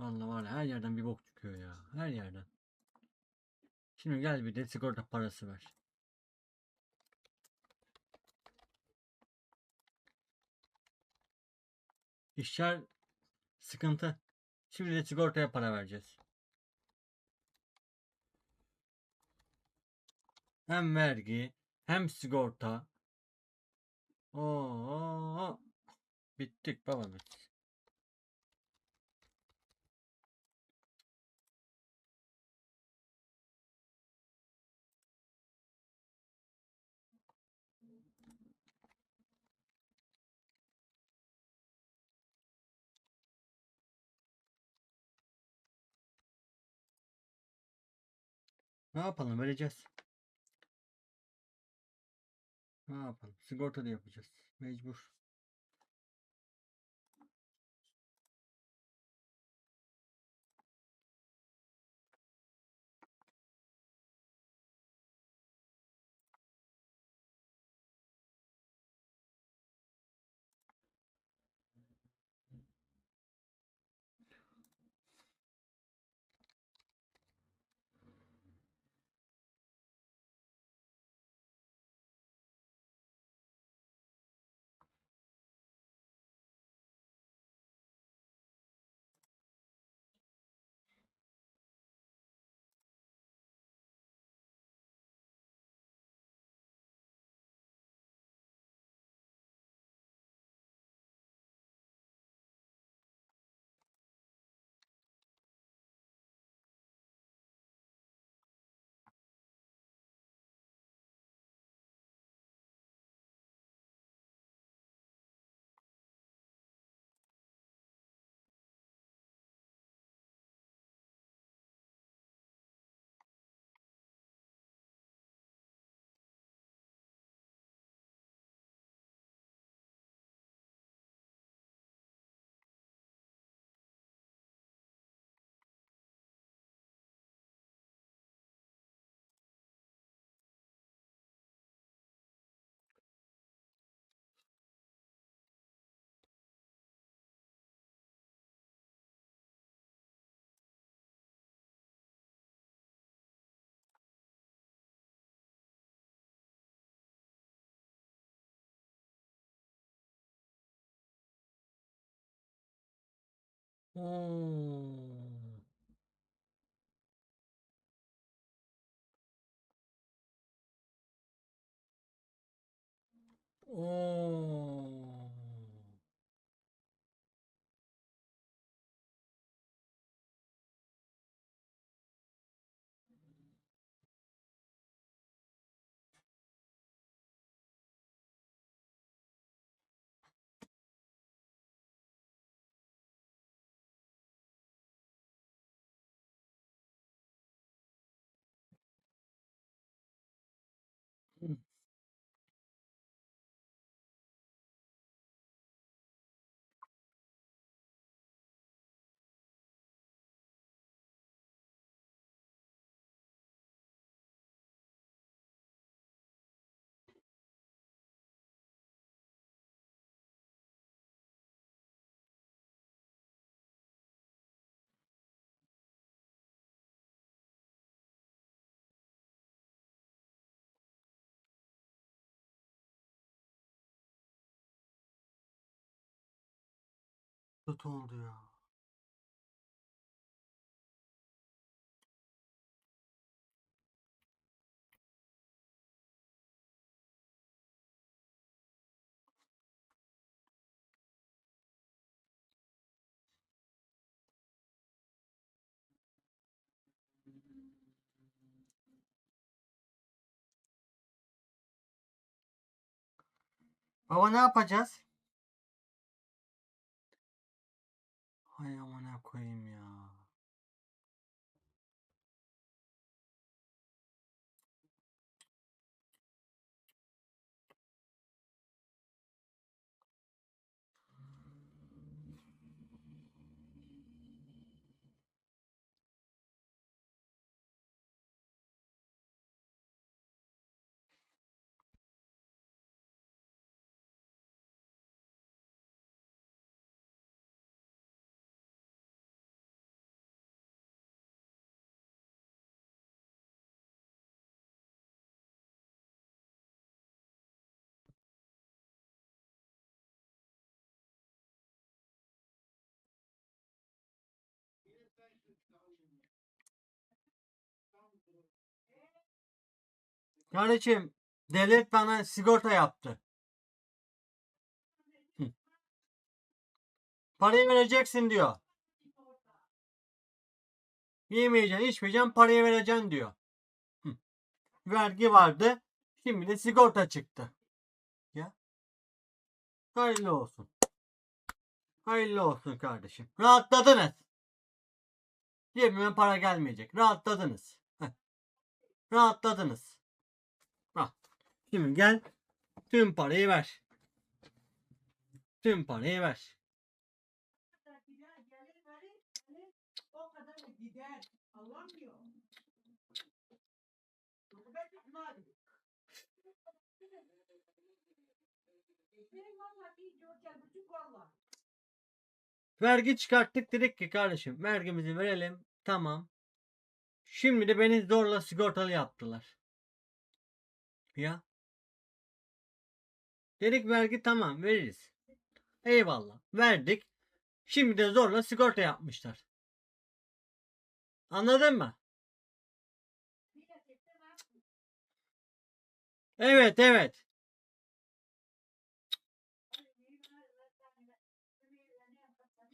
Vallahi var ya her yerden bir bok çıkıyor ya. Her yerden. Şimdi gel bir de sigorta parası ver. İşler sıkıntı. Şimdi de sigortaya para vereceğiz. Hem vergi hem sigorta. Oo, bittik baba biz. Ne yapalım vereceğiz. Ne yapalım? Sigorta da yapacağız. Mecbur. Oo. Oo. Hı. Kötü oldu ya. Baba ne yapacağız? 欢迎我的闺蜜啊 Kardeşim devlet bana sigorta yaptı. Parayı vereceksin diyor. Yemeyeceksin, içmeyeceksin, parayı vereceksin diyor. Hı. Vergi vardı. Şimdi de sigorta çıktı. Ya. Hayırlı olsun. Hayırlı olsun kardeşim. Rahatladınız. Cebime para gelmeyecek. Rahatladınız. Heh. Rahatladınız. Al. Şimdi gel. Tüm parayı ver. Tüm parayı ver. Benim valla bir dört buçuk. Vergi çıkarttık dedik ki kardeşim vergimizi verelim. Tamam. Şimdi de beni zorla sigortalı yaptılar. Ya. Dedik vergi tamam veririz. Eyvallah. Verdik. Şimdi de zorla sigorta yapmışlar. Anladın mı? Evet evet.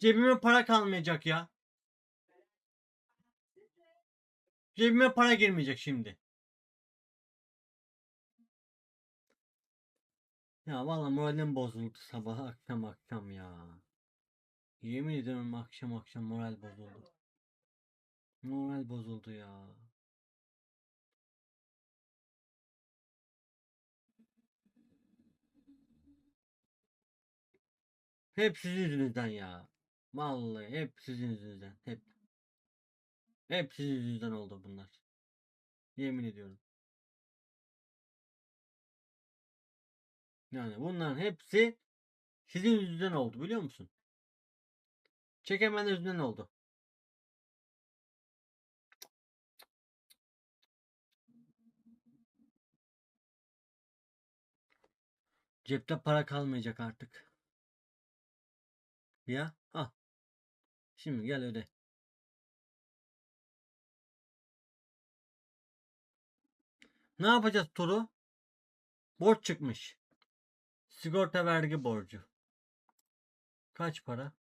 Cebime para kalmayacak ya. Cebime para girmeyecek şimdi. Ya valla moralim bozuldu sabah akşam akşam ya. Yemin ediyorum akşam akşam moral bozuldu. Moral bozuldu ya. Hep sizin yüzünüzden ya. Vallahi hep sizin yüzünüzden. Hep. Hep sizin yüzünüzden oldu bunlar. Yemin ediyorum. Yani bunların hepsi sizin yüzünden oldu biliyor musun? Çekemen yüzünden oldu. Cepte para kalmayacak artık. Ya. Şimdi gel öde. Ne yapacağız Turu? Borç çıkmış. Sigorta vergi borcu. Kaç para?